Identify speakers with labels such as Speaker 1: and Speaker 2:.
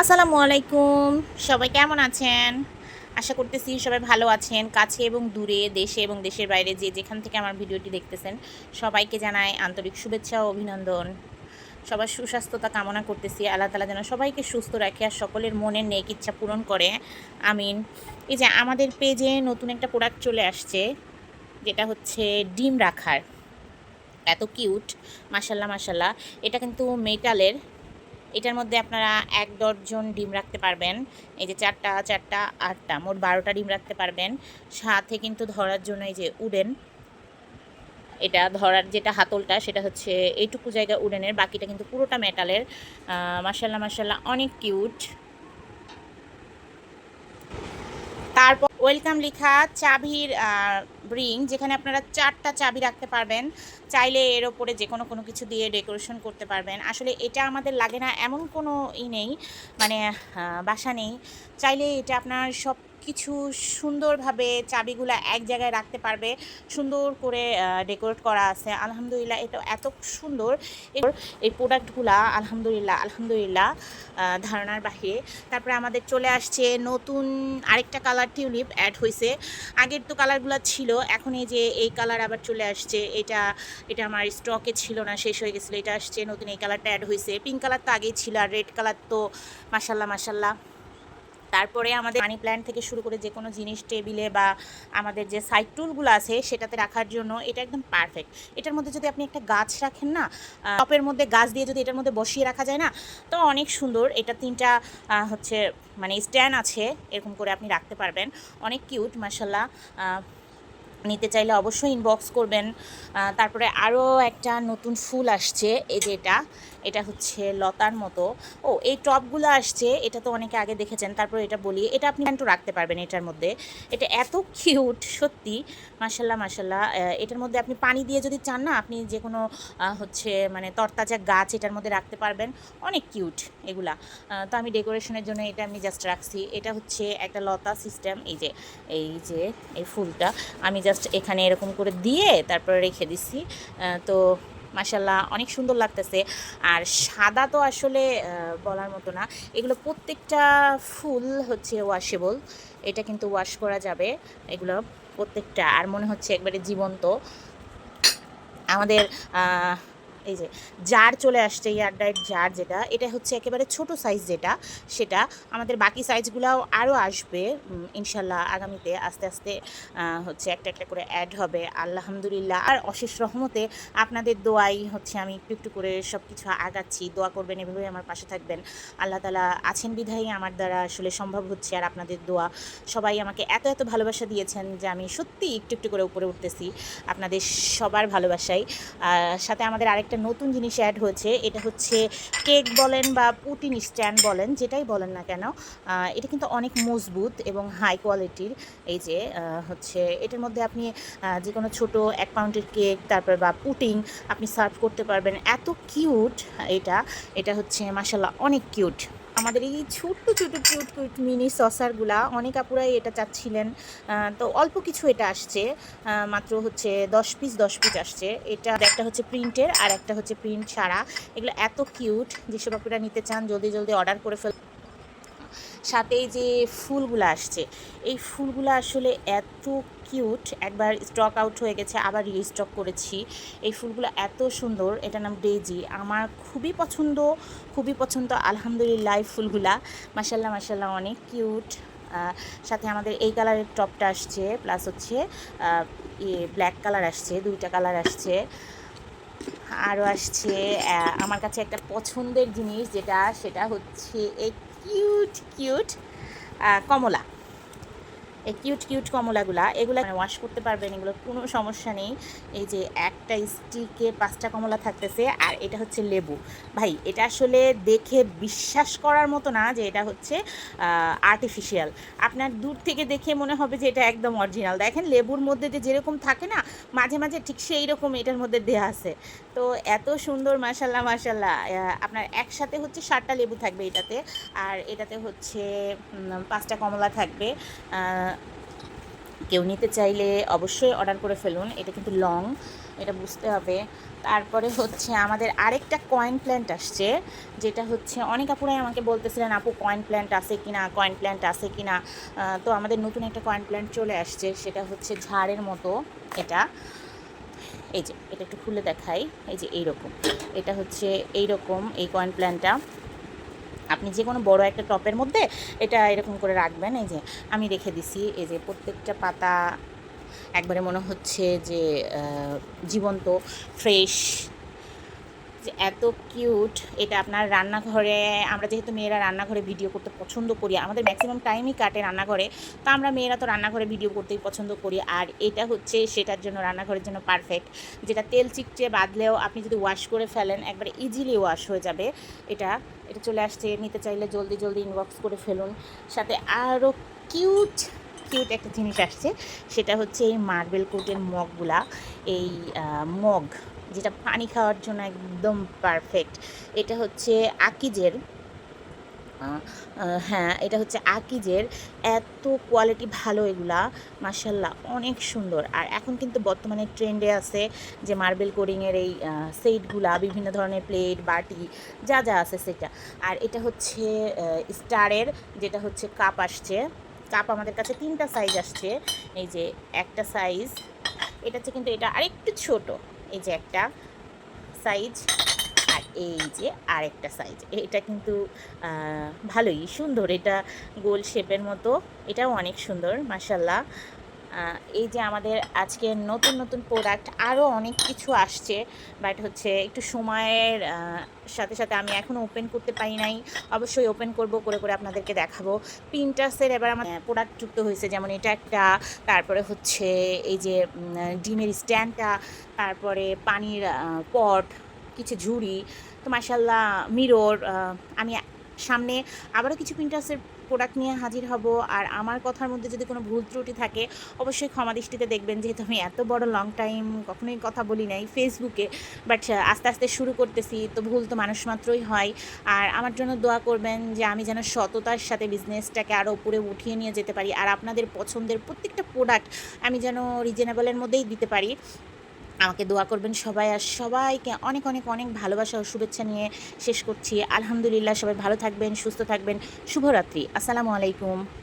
Speaker 1: আসসালামু আলাইকুম। সবাই কেমন আছেন? আশা করতেছি সবাই ভালো আছেন। কাছে এবং দূরে, দেশে এবং দেশের বাইরে যে যেখান থেকে আমার ভিডিওটি দেখতেছেন, সবাইকে জানাই আন্তরিক শুভেচ্ছা ও অভিনন্দন। সবার সুস্বাস্থ্যতা কামনা করতেছি। আল্লাহ তালা যেন সবাইকে সুস্থ রাখে আর সকলের মনের নেক ইচ্ছা পূরণ করে। আমিন। এই যে আমাদের পেজে নতুন একটা প্রোডাক্ট চলে আসছে, যেটা হচ্ছে ডিম রাখার। এত কিউট মাসাল্লাহ মাসাল্লাহ এটা কিন্তু মেটালের এটার মধ্যে আপনারা এক ডজন ডিম রাখতে পারবেন। এই যে চারটা চারটা, আটটা, মোট বারোটা ডিম রাখতে পারবেন। সাথে কিন্তু ধরার জন্য এই যে উডেন, এটা ধরার যেটা হাতলটা সেটা হচ্ছে এইটুকু জায়গা উডেনের, বাকিটা কিন্তু পুরোটা মেটালের। মাসাল্লাহ মাসাল্লাহ অনেক কিউট। তারপর ওয়েলকাম লেখা চাবির ব্রিং যেখানে আপনারা চারটা চাবি রাখতে পারবেন। চাইলে এর ওপরে যে কোনো কোনো কিছু দিয়ে ডেকোরেশন করতে পারবেন। আসলে এটা আমাদের লাগে না, এমন কোনো ই নেই মানে বাসা নেই। চাইলে এটা আপনার সব কিছু সুন্দরভাবে চাবিগুলো এক জায়গায় রাখতে পারবে। সুন্দর করে ডেকোরেট করা আছে। আলহামদুলিল্লাহ এটা এত সুন্দর। এই প্রোডাক্টগুলা আলহামদুলিল্লাহ আলহামদুলিল্লাহ ধারণার বাহিরে। তারপরে আমাদের চলে আসছে নতুন আরেকটা কালার টিউলিপ অ্যাড হয়েছে আগের তো কালারগুলো ছিল, এখন এই যে এই কালার আবার চলে আসছে। এটা এটা আমার স্টকে ছিল না, শেষ হয়ে গেছিল। এটা আসছে, নতুন এই কালারটা অ্যাড হয়েছে পিঙ্ক কালার তো আগেই ছিল, আর রেড কালার তো মাসাল্লাহ মাসাল্লাহ তারপরে আমাদের মানি প্ল্যান্ট থেকে শুরু করে যে কোনো জিনিস টেবিলে বা আমাদের যে সাইড টুলগুলো আছে সেটাতে রাখার জন্য এটা একদম পারফেক্ট এটার মধ্যে যদি আপনি একটা গাছ রাখেন না টপের মধ্যে গাছ দিয়ে যদি এটার মধ্যে বসিয়ে রাখা যায় না, তো অনেক সুন্দর। এটা তিনটা হচ্ছে মানে স্ট্যান্ড আছে, এরকম করে আপনি রাখতে পারবেন। অনেক কিউট মাসাল্লাহ নিতে চাইলে অবশ্যই ইনবক্স করবেন। তারপরে আরও একটা নতুন ফুল আসছে, এই যে এটা এটা হচ্ছে লতার মতো। ও, এই টপগুলো আসছে, এটা তো অনেকে আগে দেখেছেন, তারপরে এটা বলি, এটা আপনি একটু রাখতে পারবেন এটার মধ্যে। এটা এত কিউট সত্যি মাসাল্লাহ মাসাল্লাহ এটার মধ্যে আপনি পানি দিয়ে যদি চান না, আপনি যে কোনো হচ্ছে মানে তরতাজা গাছ এটার মধ্যে রাখতে পারবেন। অনেক কিউট এগুলা। তো আমি ডেকোরেশনের জন্য এটা আমি জাস্ট রাখছি। এটা হচ্ছে একটা লতা সিস্টেম এই যে এই যে, এই ফুলটা। আমি জাস্ট এখানে এরকম করে দিয়ে তারপরে রেখে দিছি। তো মাসাল্লাহ অনেক সুন্দর লাগতেছে। আর সাদা তো আসলে বলার মতো না। এগুলো প্রত্যেকটা ফুল হচ্ছে ওয়াশেবল এটা কিন্তু ওয়াশ করা যাবে। এগুলো প্রত্যেকটা। আর মনে হচ্ছে একবারে জীবন্ত। আমাদের এই যে জার চলে আসছে ইয়ারডাইট জার যেটা, এটা হচ্ছে একেবারে ছোট সাইজ যেটা, সেটা আমাদের বাকি সাইজগুলোও আরও আসবে ইনশাল্লাহ আগামীতে আস্তে আস্তে হচ্ছে একটা একটা করে অ্যাড হবে, আলহামদুলিল্লাহ। আর অশেষ রহমতে আপনাদের দোয়াই হচ্ছে আমি একটু একটু করে সব কিছু আগাচ্ছি, দোয়া করবেন, এভাবেই আমার পাশে থাকবেন। আল্লাহ তালা আছেন বিধায়ী, আমার দ্বারা আসলে সম্ভব হচ্ছে, আর আপনাদের দোয়া সবাই আমাকে এত এত ভালোবাসা দিয়েছেন যে আমি সত্যি একটু একটু করে উপরে উঠতেছি, আপনাদের সবার ভালোবাসাই সাথে আমাদের আরেকটা নতুন জিনিস অ্যাড হয়েছে, এটা হচ্ছে কেক বলেন বা পুটিন স্ট্যান্ড বলেন, যেটাই বলেন না কেন এটা কিন্তু অনেক মজবুত এবং হাই কোয়ালিটির এই যে হচ্ছে এটার মধ্যে আপনি যে কোনো ছোটো এক পাউন্ডের কেক তারপর বা পুটিং আপনি সার্ভ করতে পারবেন। এত কিউট এটা এটা হচ্ছে মাসাল্লাহ অনেক কিউট আমাদের এই ছোট্ট ছোট কিউট কিউট মিনি সসারগুলা অনেক আপুরাই এটা চাচ্ছিলেন। তো অল্প কিছু এটা আসছে। মাত্র হচ্ছে দশ পিস দশ পিস আসছে। এটা একটা হচ্ছে প্রিন্টের আর একটা হচ্ছে প্রিন্ট ছাড়া এগুলো এত কিউট যেসব আপুরা নিতে চান, জলদি জলদি অর্ডার করে ফেল সাথে এই যে ফুলগুলো আসছে, এই ফুলগুলো আসলে এত কিউট, একবার স্টক আউট হয়ে গেছে, আবার রিস্টক করেছি। এই ফুলগুলো এত সুন্দর, এটার নাম ডেজি আমার খুবই পছন্দ খুবই পছন্দ, আলহামদুলিল্লাহ ফুলগুলা। মাসাল্লাহ মাসাল্লাহ অনেক কিউট। সাথে আমাদের এই কালারের টপটা আসছে প্লাস হচ্ছে ব্ল্যাক কালার আসছে, দুইটা কালার আসছে। আরও আসছে আমার কাছে একটা পছন্দের জিনিস যেটা, সেটা হচ্ছে এই কিউট কিউট কমলা। এই কিউট কিউট কমলাগুলা, এগুলো ওয়াশ করতে পারবেন, এগুলো কোনো সমস্যা নেই। এই যে একটা স্টিকে পাঁচটা কমলা থাকতেছে, আর এটা হচ্ছে লেবু। ভাই, এটা আসলে দেখে বিশ্বাস করার মতো না যে এটা হচ্ছে আর্টিফিশিয়াল আপনার দূর থেকে দেখে মনে হবে যে এটা একদম অরিজিনাল দেখেন লেবুর মধ্যে যে যেরকম থাকে না, মাঝে মাঝে ঠিক সেই রকম এটার মধ্যে দেয়া আছে। তো এত সুন্দর মাসাল্লাহ মাসাল্লাহ আপনার একসাথে হচ্ছে ষাটটা লেবু থাকবে এটাতে, আর এটাতে হচ্ছে পাঁচটা কমলা থাকবে। কেউ নিতে চাইলে অবশ্যই অর্ডার করে ফেলুন। এটা কিন্তু লং এটা বুঝতে হবে। তারপরে হচ্ছে আমাদের আরেকটা কয়েন প্ল্যান্ট আসছে, যেটা হচ্ছে অনেক আপুরাই আমাকে বলতেছিলেন, আপু কয়েন প্ল্যান্ট আছে কি না কয়েন প্ল্যান্ট আছে কি না তো আমাদের নতুন একটা কয়েন প্ল্যান্ট চলে আসছে, সেটা হচ্ছে ঝাড়ের মতো এটা। এই যে, এটা একটু খুলে দেখাই। এই যে, এইরকম। এটা হচ্ছে এইরকম এই কয়েন প্ল্যান্টটা আপনি যে কোনো বড় একটা টপের মধ্যে এটা এরকম করে রাখবেন, এই যে আমি রেখে দিছি, এই যে প্রত্যেকটা পাতা, একবারে মনে হচ্ছে যে জীবন্ত ফ্রেশ যে এত কিউট, এটা আপনার রান্নাঘরে, আমরা যেহেতু মেয়েরা রান্নাঘরে ভিডিও করতে পছন্দ করি, আমাদের ম্যাক্সিমাম টাইমই কাটে রান্নাঘরে, তো আমরা মেয়েরা তো রান্নাঘরে ভিডিও করতেই পছন্দ করি, আর এটা হচ্ছে সেটার জন্য রান্নাঘরের জন্য পারফেক্ট যেটা তেল চিকচে বাঁধলেও আপনি যদি ওয়াশ করে ফেলেন, একবারে ইজিলি ওয়াশ হয়ে যাবে, এটা এটা চলে আসছে, নিতে চাইলে জলদি জলদি ইনবক্স করে ফেলুন, সাথে আরও কিউট কিউট একটা জিনিস আসছে। সেটা হচ্ছে এই মার্বেল কোটের মগগুলা। এই মগ, যেটা পানি খাওয়ার জন্য একদম পারফেক্ট এটা হচ্ছে আকিজের হ্যাঁ এটা হচ্ছে আকিজের। এত কোয়ালিটি ভালো এগুলা মার্শাল্লাহ অনেক সুন্দর। আর এখন কিন্তু বর্তমানে ট্রেন্ডে আছে যে মার্বেল কোডিংয়ের এই সেটগুলা বিভিন্ন ধরনের প্লেট বাটি, যা যা আছে সেটা। আর এটা হচ্ছে স্টারের যেটা হচ্ছে কাপ আসছে। কাপ আমাদের কাছে তিনটা সাইজ আসছে। এই যে একটা সাইজ এটা হচ্ছে কিন্তু এটা আরেকটু ছোট। এই যে একটা সাইজ আর এই যে আরেকটা সাইজ এটা কিন্তু ভালোই সুন্দর। এটা গোল শেপের মতো। এটাও অনেক সুন্দর মাসাল্লাহ এই যে আমাদের আজকে নতুন নতুন প্রোডাক্ট আরও অনেক কিছু আসছে বাট হচ্ছে একটু সময়ের সাথে সাথে আমি এখনও ওপেন করতে পারি নাই। অবশ্যই ওপেন করব, করে করে আপনাদেরকে দেখাবো। পিন্টাসের এবার আমার প্রোডাক্ট যুক্ত হয়েছে, যেমন এটা একটা, তারপরে হচ্ছে এই যে ডিমের স্ট্যান্ডটা তারপরে পানির পট কিছু ঝুড়ি, তো মাসাল্লাহ মিরর আমি সামনে আবারও কিছু পিন্টাসের প্রোডাক্ট নিয়ে হাজির হব। আর আমার কথার মধ্যে যদি কোনো ভুল ত্রুটি থাকে, অবশ্যই ক্ষমা দৃষ্টিতে দেখবেন, যেহেতু আমি এত বড় লং টাইম কখনোই কথা বলি নাই ফেসবুকে বাট আস্তে আস্তে শুরু করতেছি, তো ভুল তো মানুষ মাত্রই হয়। আর আমার জন্য দোয়া করবেন যে আমি যেন সততার সাথে বিজনেসটাকে আরও উপরে উঠিয়ে নিয়ে যেতে পারি। আর আপনাদের পছন্দের প্রত্যেকটা প্রোডাক্ট আমি যেন রিজনেবলের মধ্যেই দিতে পারি। আমাকে দোয়া করবেন সবাই। আর সবাইকে অনেক অনেক অনেক ভালোবাসা ও শুভেচ্ছা নিয়ে শেষ করছি। আলহামদুলিল্লাহ, সবাই ভালো থাকবেন, সুস্থ থাকবেন। শুভরাত্রি। আসসালামু আলাইকুম।